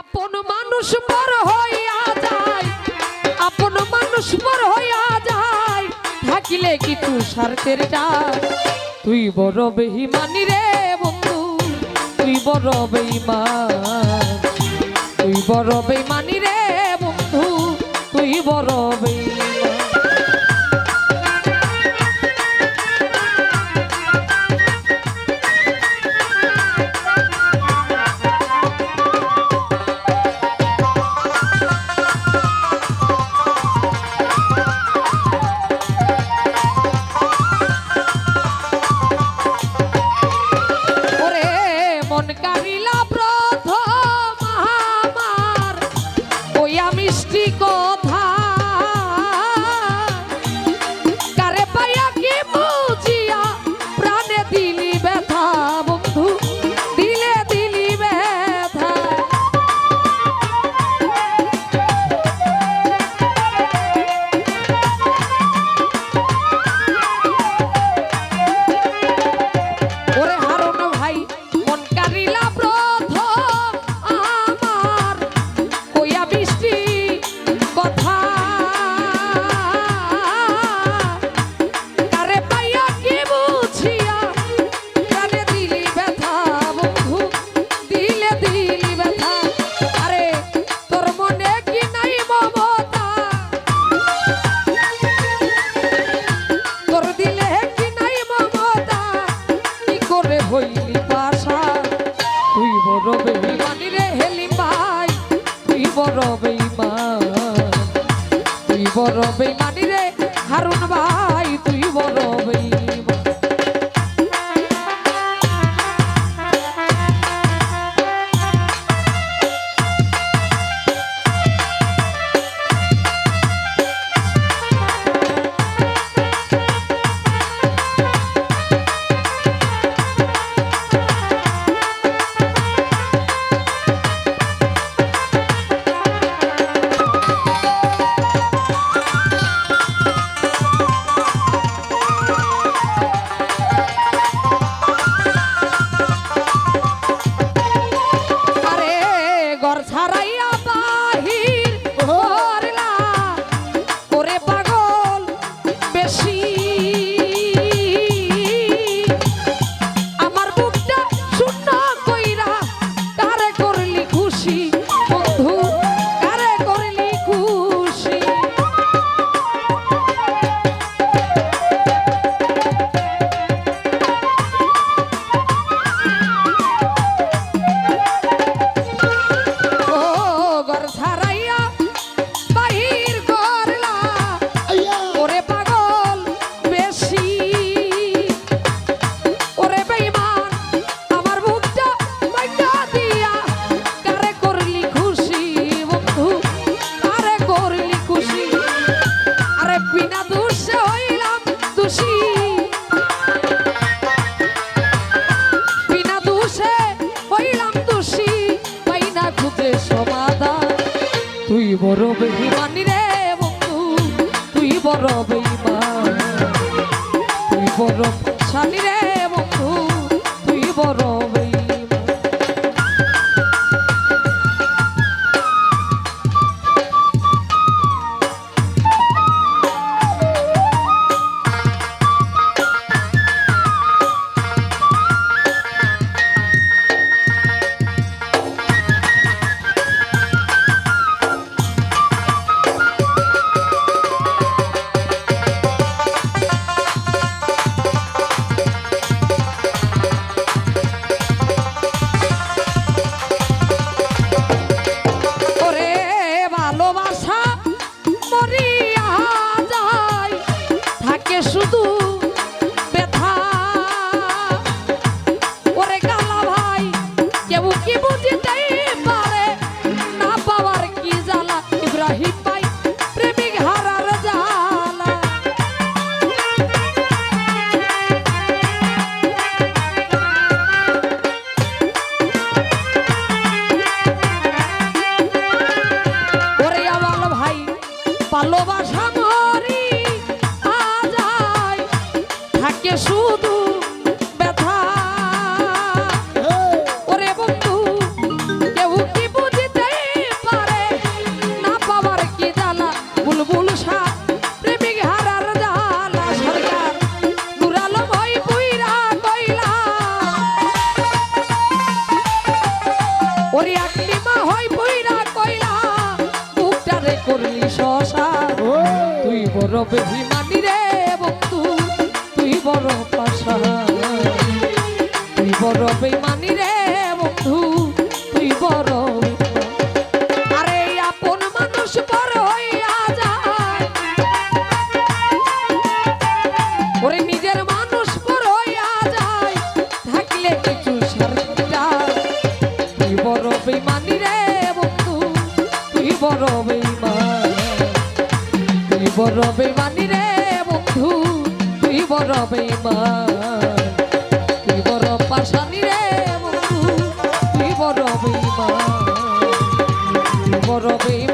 আপন মানুষ পর হইয়া যায়। আপন মানুষ পর হইয়া যায়। থাকিলে কি তুই স্বার্থের চাষ তুই বড় বেহিমানি রে বন্ধু, তুই বড় বেইমান তুই বড় বেইমানি রে বন্ধু, তুই বড় বেই বড় বেহিমানি রে বন্ধু তুই বড় বেহিমান তুই বড় শালি রে কি বুঝি ওরে আকলি মা হয় বইরা কইলা বুকটারে করলি শশা। তুই বড় বেহিমানি রে বক্তু তুই বড় পাশা। তুই বড় বড় বেমানি রে বন্ধু, তুই বড় বেমান তুই বড় পাশানি রে বন্ধু, তুই বড় বেমান তুই বড় বেইমান